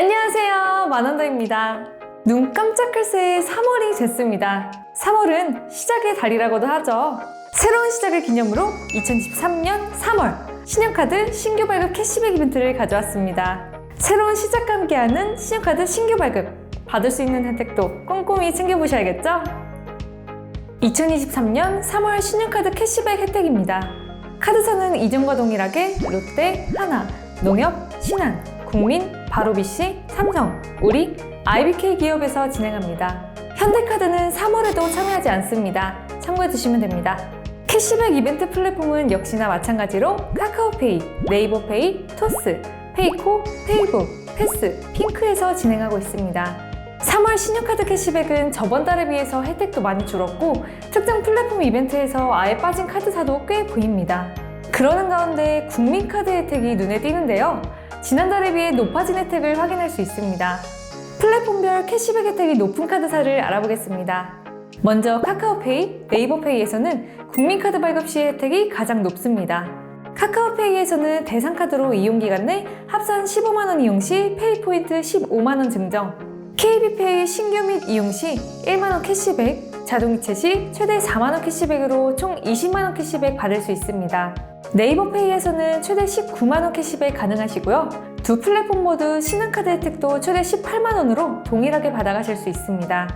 안녕하세요. 만원더입니다. 눈 깜짝할 새에 3월이 됐습니다. 3월은 시작의 달이라고도 하죠. 새로운 시작을 기념으로 2023년 3월 신용카드 신규 발급 캐시백 이벤트를 가져왔습니다. 새로운 시작과 함께하는 신용카드 신규 발급 받을 수 있는 혜택도 꼼꼼히 챙겨보셔야겠죠? 2023년 3월 신용카드 캐시백 혜택입니다. 카드사는 이전과 동일하게 롯데, 하나, 농협, 신한, 국민, 바로비씨, 삼성, 우리, IBK 기업에서 진행합니다. 현대카드는 3월에도 참여하지 않습니다. 참고해 주시면 됩니다. 캐시백 이벤트 플랫폼은 역시나 마찬가지로 카카오페이, 네이버페이, 토스, 페이코, 페이북, 패스, 핑크에서 진행하고 있습니다. 3월 신용카드 캐시백은 저번 달에 비해서 혜택도 많이 줄었고 특정 플랫폼 이벤트에서 아예 빠진 카드사도 꽤 보입니다. 그러는 가운데 국민카드 혜택이 눈에 띄는데요. 지난달에 비해 높아진 혜택을 확인할 수 있습니다. 플랫폼별 캐시백 혜택이 높은 카드사를 알아보겠습니다. 먼저 카카오페이, 네이버페이에서는 국민카드 발급 시 혜택이 가장 높습니다. 카카오페이에서는 대상카드로 이용기간 내 합산 15만원 이용 시 페이포인트 15만원 증정, KB페이 신규 및 이용 시 1만원 캐시백, 자동이체 시 최대 4만원 캐시백으로 총 20만원 캐시백 받을 수 있습니다. 네이버페이에서는 최대 19만원 캐시백 가능하시고요. 두 플랫폼 모두 신한카드 혜택도 최대 18만원으로 동일하게 받아가실 수 있습니다.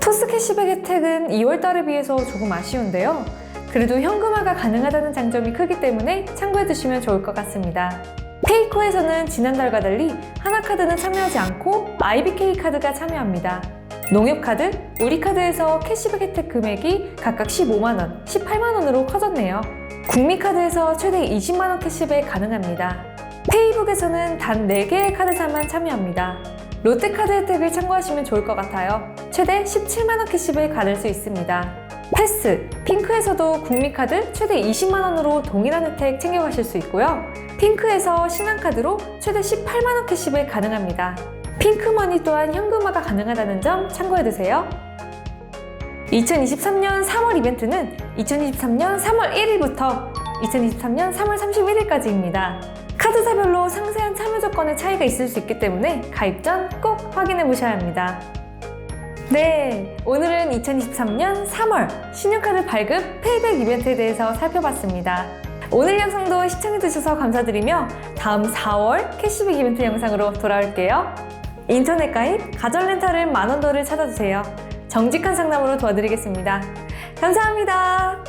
토스 캐시백 혜택은 2월달에 비해서 조금 아쉬운데요. 그래도 현금화가 가능하다는 장점이 크기 때문에 참고해 두시면 좋을 것 같습니다. 페이코에서는 지난달과 달리 하나카드는 참여하지 않고 IBK 카드가 참여합니다. 농협카드, 우리카드에서 캐시백 혜택 금액이 각각 15만원, 18만원으로 커졌네요. 국민카드에서 최대 20만원 캐시백 가능합니다. 페이북에서는 단 4개의 카드사만 참여합니다. 롯데카드 혜택을 참고하시면 좋을 것 같아요. 최대 17만원 캐시백 받을 수 있습니다. 패스, 핑크에서도 국민카드 최대 20만원으로 동일한 혜택 챙겨가실 수 있고요. 핑크에서 신한카드로 최대 18만원 캐시백 가능합니다. 핑크머니 또한 현금화가 가능하다는 점 참고해두세요. 2023년 3월 이벤트는 2023년 3월 1일부터 2023년 3월 31일까지입니다. 카드사별로 상세한 참여 조건의 차이가 있을 수 있기 때문에 가입 전 꼭 확인해 보셔야 합니다. 네, 오늘은 2023년 3월 신용카드 발급 페이백 이벤트에 대해서 살펴봤습니다. 오늘 영상도 시청해주셔서 감사드리며 다음 4월 캐시백 이벤트 영상으로 돌아올게요. 인터넷 가입, 가전 렌탈은 만원 더를 찾아주세요. 정직한 상담으로 도와드리겠습니다. 감사합니다.